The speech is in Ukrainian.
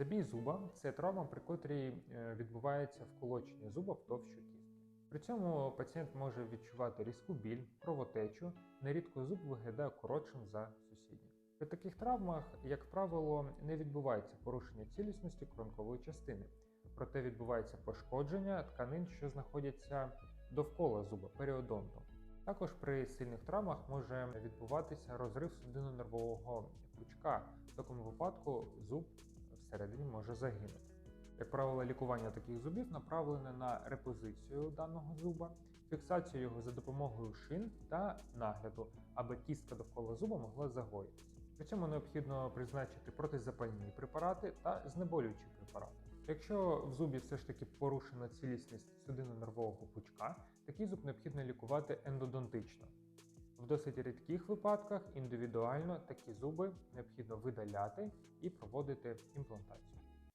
Забій зуба це травма, при котрій е, відбувається вколочення зуба в товщу кістки. При цьому пацієнт може відчувати різку біль, кровотечу, нерідко зуб виглядає коротшим за сусідній. При таких травмах, як правило, не відбувається порушення цілісності коронкової частини, проте відбувається пошкодження тканин, що знаходяться довкола зуба періодонтом. Також при сильних травмах може відбуватися розрив судинно-нервового пучка. В такому випадку зуб всередині може загинути. Як правило, лікування таких зубів направлене на репозицію даного зуба, фіксацію його за допомогою шин та нагляду, аби кістка довкола зуба могла загоїтися. При цьому необхідно призначити протизапальні препарати та знеболюючі препарати. Якщо в зубі все ж таки порушена цілісність судинно-нервового пучка, такий зуб необхідно лікувати ендодонтично. В досить рідких випадках індивідуально такі зуби необхідно видаляти і проводити імплантацію.